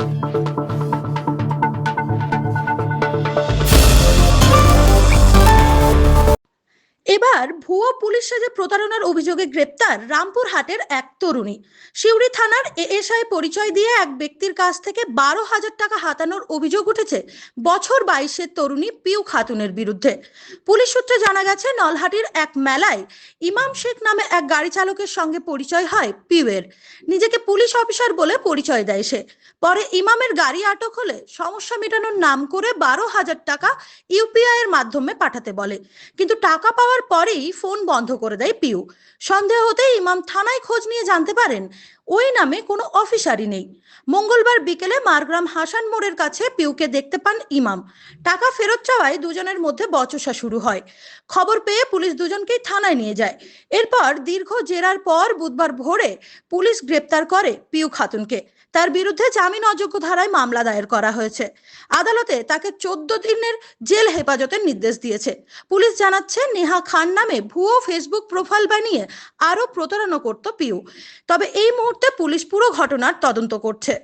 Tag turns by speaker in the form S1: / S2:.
S1: Thank you. এবার ভুয়ো police সাজে প্রতারণার অভিযোগে গ্রেপ্তার রামপুরহাটের এক তরুণী। সিউড়ি থানার এএসআই পরিচয় দিয়ে এক ব্যক্তির কাছ থেকে বারো হাজার টাকা হাতানোর অভিযোগ উঠেছে বছর বাইশের তরুণী পিউ খাতুনের বিরুদ্ধে। পুলিশ সূত্রে জানা গেছে, নলহাটির এক মেলায় ইমাম শেখ নামে এক গাড়ি চালকের সঙ্গে পরিচয় হয় পিউয়ের। নিজেকে পুলিশ অফিসার বলে পরিচয় দেয় সে। পরে ইমামের গাড়ি আটক হলে সমস্যা মেটানোর নাম করে বারো হাজার টাকা ইউপিআই এর মাধ্যমে পাঠাতে বলে। কিন্তু টাকা পাওয়ার পরেই ফোন বন্ধ করে দেয় পিউ। সন্দেহ হতেই ইমাম থানায় খোঁজ নিয়ে জানতে পারেন, ওই নামে কোনো অফিসারই নেই। মঙ্গলবার বিকেলে মারগ্রাম হাসান মোড়ের কাছে পিউকে দেখতে পান ইমাম। টাকা ফেরত চাওয়ায় দুজনের মধ্যে বচসা শুরু হয়। খবর পেয়ে পুলিশ দুজনকেই থানায় নিয়ে যায়। এরপর দীর্ঘ জেরার পর বুধবার ভোরে পুলিশ গ্রেপ্তার করে পিউ খাতুনকে। তার বিরুদ্ধে জামিন অযোগ্য ধারায় মামলা দায়ের করা হয়েছে। আদালতে তাকে চোদ্দ দিনের জেল হেফাজতের নির্দেশ দিয়েছে। পুলিশ জানাচ্ছে, নেহা খান নামে ভুয়ো ফেসবুক প্রোফাইল বানিয়ে আরও প্রতারণা করত পিউ। তবে এই মুহূর্তে পুলিশ পুরো ঘটনার তদন্ত করছে।